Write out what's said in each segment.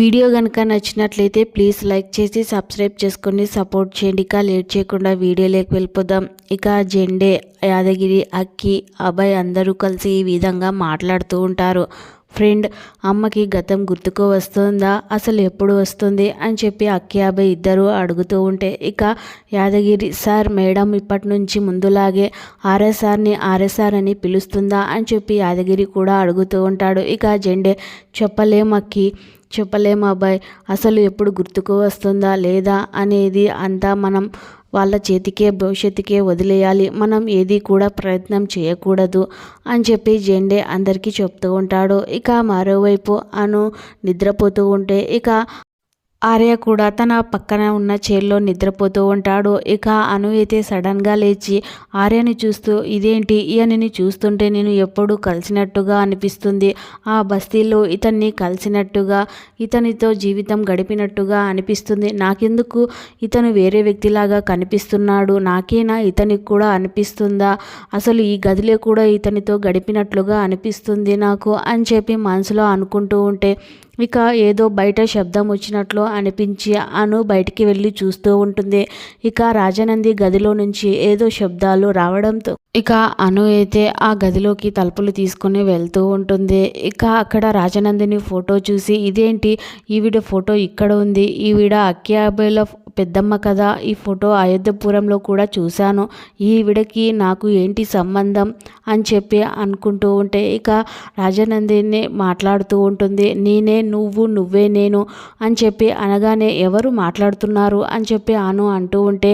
Video కనుక నచ్చినట్లయితే please like చేసి సబ్స్క్రైబ్ చేసుకొని సపోర్ట్ చేయండి. ఇక లేట్ చేయకుండా వీడియోలోకి వెళ్ళిపోదాం. ఇక జెండే యాదగిరి అక్కి అబ్బాయి అందరూ కలిసి ఈ విధంగా మాట్లాడుతూ ఉంటారు. ఫ్రెండ్ అమ్మకి గతం గుర్తుకు వస్తుందా? అసలు ఎప్పుడు వస్తుంది? అని చెప్పి అక్కి ఇద్దరు అడుగుతూ ఉంటే ఇక యాదగిరి సార్ మేడం ఇప్పటి నుంచి ముందులాగే ఆర్ఎస్ఆర్ని ఆర్ఎస్ఆర్ అని పిలుస్తుందా? అని చెప్పి యాదగిరి కూడా అడుగుతూ ఉంటాడు. ఇక జెండే చెప్పలేమక్కి చెప్పలేము అబ్బాయి అసలు ఎప్పుడు గుర్తుకు వస్తుందా లేదా? అనేది అంతా మనం వాళ్ళ చేతికే భవిష్యత్తుకే వదిలేయాలి. మనం ఏది కూడా ప్రయత్నం చేయకూడదు అని చెప్పి జెండే అందరికీ చెప్తూ ఉంటాడు. ఇక మరోవైపు అను నిద్రపోతూ ఉంటే ఇక ఆర్య కూడా తన పక్కన ఉన్న చైర్లో నిద్రపోతూ ఉంటాడు. ఇక అను అయితే సడన్గా లేచి ఆర్యని చూస్తూ ఇదేంటి? ఈయనని చూస్తుంటే నేను ఎప్పుడూ కలిసినట్టుగా అనిపిస్తుంది. ఆ బస్తీలో ఇతన్ని కలిసినట్టుగా ఇతనితో జీవితం గడిపినట్టుగా అనిపిస్తుంది. నాకెందుకు? ఇతను వేరే వ్యక్తిలాగా కనిపిస్తున్నాడు. నాకేనా ఇతనికి కూడా అనిపిస్తుందా? అసలు ఈ గదిలో కూడా ఇతనితో గడిపినట్లుగా అనిపిస్తుంది నాకు అని చెప్పి మనసులో అనుకుంటూ ఉంటే ఇక ఏదో బయట శబ్దం వచ్చినట్లు అనిపించి అను బయటికి వెళ్ళి చూస్తూ ఉంటుంది. ఇక రాజనంది గదిలో నుంచి ఏదో శబ్దాలు రావడంతో ఇక అను అయితే ఆ గదిలోకి తలుపులు తీసుకుని వెళ్తూ ఉంటుంది. ఇక అక్కడ రాజనందిని ఫోటో చూసి ఇదేంటి? ఈవిడ ఫోటో ఇక్కడ ఉంది. ఈవిడ అక్యాబేల పెద్దమ్మ కదా ఈ ఫోటో అయోధ్యపురంలో కూడా చూశాను. ఈవిడకి నాకు ఏంటి సంబంధం అని చెప్పి అనుకుంటూ ఉంటే ఇక రాజనందిని మాట్లాడుతూ ఉంటుంది. నేనే నువ్వు నువ్వే నేను అని చెప్పి అనగానే ఎవరు మాట్లాడుతున్నారు అని చెప్పి అను అంటూ ఉంటే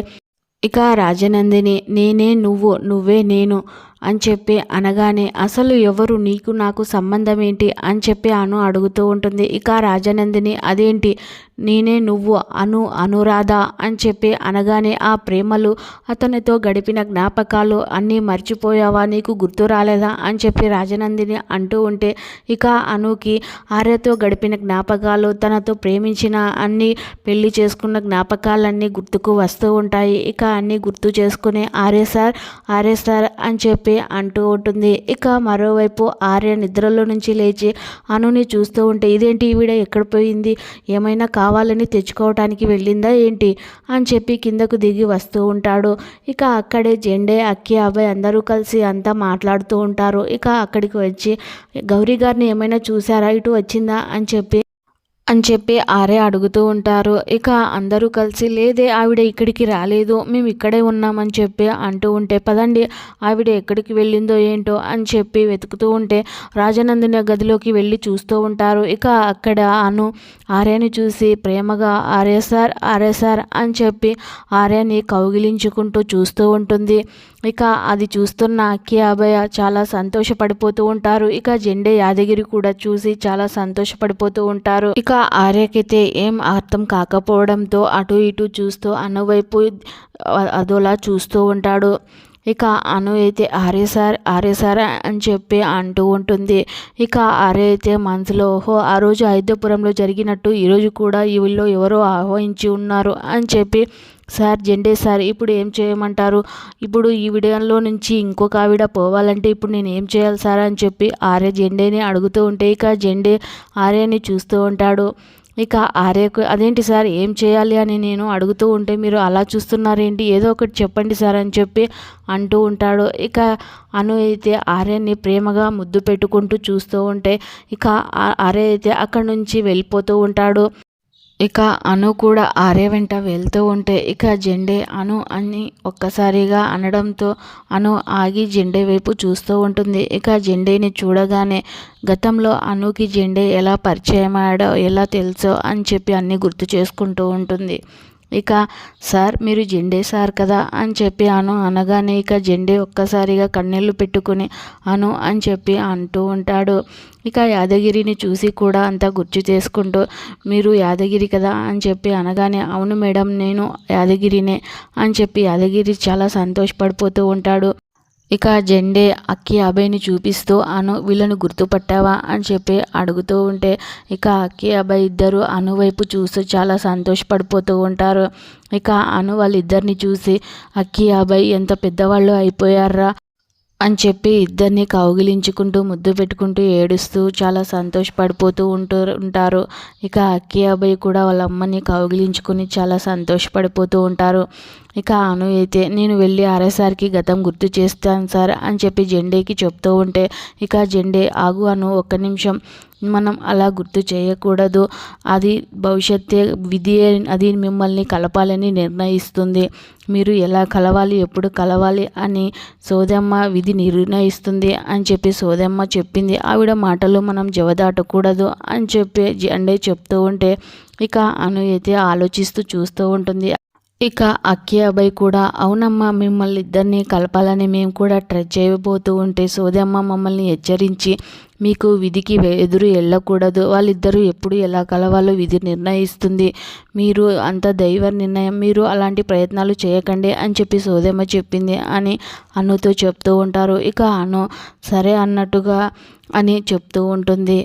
ఇక రాజనందిని నేనే నువ్వు నువ్వే నేను అని చెప్పి అనగానే అసలు ఎవరు? నీకు నాకు సంబంధం ఏంటి? అని చెప్పి అను అడుగుతూ ఉంటుంది. ఇక రాజనందిని అదేంటి? నేనే నువ్వు అను అనురాధ? అని చెప్పి అనగానే ఆ ప్రేమలు అతనితో గడిపిన జ్ఞాపకాలు అన్నీ మర్చిపోయావా? నీకు గుర్తు రాలేదా? అని చెప్పి రాజనందిని అంటూ ఉంటే ఇక అనుకి ఆర్యతో గడిపిన జ్ఞాపకాలు తనతో ప్రేమించిన అన్ని పెళ్ళి చేసుకున్న జ్ఞాపకాలన్నీ గుర్తుకు వస్తూ ఉంటాయి. ఇక అన్నీ గుర్తు చేసుకుని ఆర్య సార్ ఆర్య సార్ అని చెప్పి చెప్పి అంటూ ఉంటుంది. ఇక మరోవైపు ఆర్య నిద్రలో నుంచి లేచి అనుని చూస్తూ ఉంటే ఇదేంటి ఈవిడ ఎక్కడ పోయింది? ఏమైనా కావాలని తెచ్చుకోవటానికి వెళ్ళిందా ఏంటి? అని చెప్పి కిందకు దిగి వస్తూ ఉంటాడు. ఇక అక్కడే జెండే అక్కి అబ్బాయి అందరూ కలిసి అంతా మాట్లాడుతూ ఉంటారు. ఇక అక్కడికి వచ్చి గౌరీ గారిని ఏమైనా చూసారా ఇటు వచ్చిందా? అని చెప్పి అని చెప్పి ఆరే అడుగుతూ ఉంటారు. ఇక అందరూ కలిసి లేదే ఆవిడ ఇక్కడికి రాలేదు. మేము ఇక్కడే ఉన్నామని చెప్పి అంటూ ఉంటే పదండి ఆవిడ ఎక్కడికి వెళ్ళిందో ఏంటో అని చెప్పి వెతుకుతూ ఉంటే రాజనందిని గదిలోకి వెళ్ళి చూస్తూ ఉంటారు. ఇక అక్కడ అను ఆర్యని చూసి ప్రేమగా ఆర్య సార్ ఆర్య సార్ అని చెప్పి ఆర్యని కౌగిలించుకుంటూ చూస్తూ ఉంటుంది. ఇక అది చూస్తున్న అక్కి అభయ చాలా సంతోషపడిపోతూ ఉంటారు. ఇక జెండే యాదగిరి కూడా చూసి చాలా సంతోషపడిపోతూ ఉంటారు. ఇక ఆర్యకైతే ఏం అర్థం కాకపోవడంతో అటు ఇటు చూస్తూ అనువైపు అదోలా చూస్తూ ఉంటాడు. ఇక అను అయితే ఆర్య సార్ సార్ అని చెప్పి అంటూ ఉంటుంది. ఇక ఆర్య అయితే మనసులో ఓహో ఆ రోజు అయోధ్యపురంలో జరిగినట్టు ఈరోజు కూడా వీళ్ళు ఎవరో ఆహ్వానించి ఉన్నారు అని చెప్పి సార్ జెండే సార్ ఇప్పుడు ఏం చేయమంటారు? ఇప్పుడు ఈ విడయంలో నుంచి ఇంకొక ఆవిడ పోవాలంటే ఇప్పుడు నేను ఏం చేయాలి సార్ అని చెప్పి ఆర్య జెండేని అడుగుతూ ఉంటే ఇక జెండే ఆర్యని చూస్తూ ఉంటాడు. ఇక ఆర్యకు అదేంటి సార్ ఏం చేయాలి అని నేను అడుగుతూ ఉంటే మీరు అలా చూస్తున్నారేంటి? ఏదో ఒకటి చెప్పండి సార్ అని చెప్పి అంటూ ఉంటాడు. ఇక అను అయితే ఆర్యని ప్రేమగా ముద్దు పెట్టుకుంటూ చూస్తూ ఉంటే ఇక ఆర్య అయితే అక్కడి నుంచి వెళ్ళిపోతూ ఉంటాడు. ఇక అను కూడా ఆర్య వెంట వెళ్తూ ఉంటే ఇక జెండే అను అని ఒక్కసారిగా అనడంతో అను ఆగి జెండే వైపు చూస్తూ ఉంటుంది. ఇక జెండేని చూడగానే గతంలో అనుకి జెండే ఎలా పరిచయమాడో ఎలా తెలుసో అని చెప్పి అన్నీ గుర్తు చేసుకుంటూ ఉంటుంది. ఇక సార్ మీరు జెండే సార్ కదా అని చెప్పి అను అనగానే ఇక జెండే ఒక్కసారిగా కన్నీళ్ళు పెట్టుకుని అను అని చెప్పి అంటూ ఉంటాడు. ఇక యాదగిరిని చూసి కూడా అంతా గుర్తు చేసుకుంటూ మీరు యాదగిరి కదా అని చెప్పి అనగానే అవును మేడం నేను యాదగిరినే అని చెప్పి యాదగిరి చాలా సంతోషపడిపోతూ ఉంటాడు. ఇక జెండే అక్కి అబ్బాయిని చూపిస్తూ అను వీళ్ళను గుర్తుపట్టావా అని చెప్పి అడుగుతూ ఉంటే ఇక అక్కి అబ్బాయి ఇద్దరు అను వైపు చూస్తూ చాలా సంతోషపడిపోతూ ఉంటారు. ఇక అను వాళ్ళిద్దరిని చూసి అక్కి అబ్బాయి ఎంత పెద్దవాళ్ళు అయిపోయారా? అని చెప్పి ఇద్దరిని కౌగిలించుకుంటూ ముద్దు పెట్టుకుంటూ ఏడుస్తూ చాలా సంతోషపడిపోతూ ఉంటూ ఉంటారు. ఇక అక్కి అబ్బాయి కూడా వాళ్ళ అమ్మని కౌగిలించుకుని చాలా సంతోషపడిపోతూ ఉంటారు. ఇక అను అయితే నేను వెళ్ళి ఆర్ఎస్ఆర్కి గతం గుర్తు చేస్తాను సార్ అని చెప్పి జెండేకి చెప్తూ ఉంటే ఇక జెండే ఆగు అను ఒక్క నిమిషం. మనం అలా గుర్తు చేయకూడదు. అది భవిష్యత్తే విధి అది మిమ్మల్ని కలపాలని నిర్ణయిస్తుంది. మీరు ఎలా కలవాలి ఎప్పుడు కలవాలి అని సోదమ్మ విధి నిర్ణయిస్తుంది అని చెప్పి సోదమ్మ చెప్పింది. ఆవిడ మాటలు మనం జవదాటకూడదు అని చెప్పి అండే చెప్తూ ఉంటే ఇక అను అయితే ఆలోచిస్తూ చూస్తూ ఉంటుంది. ఇక అక్కి అబ్బాయి కూడా అవునమ్మా మిమ్మల్ని ఇద్దరిని కలపాలని మేము కూడా ట్రై చేయబోతూ ఉంటే సోదమ్మ మమ్మల్ని హెచ్చరించి మీకు విధికి ఎదురు వెళ్ళకూడదు వాళ్ళిద్దరూ ఎప్పుడు ఎలా కలవాలో విధి నిర్ణయిస్తుంది. మీరు అంత దైవ నిర్ణయం మీరు అలాంటి ప్రయత్నాలు చేయకండి అని చెప్పి సోదమ్మ చెప్పింది అని అనుతో చెప్తూ ఉంటారు. ఇక అను సరే అన్నట్టుగా అని చెప్తూ ఉంటుంది.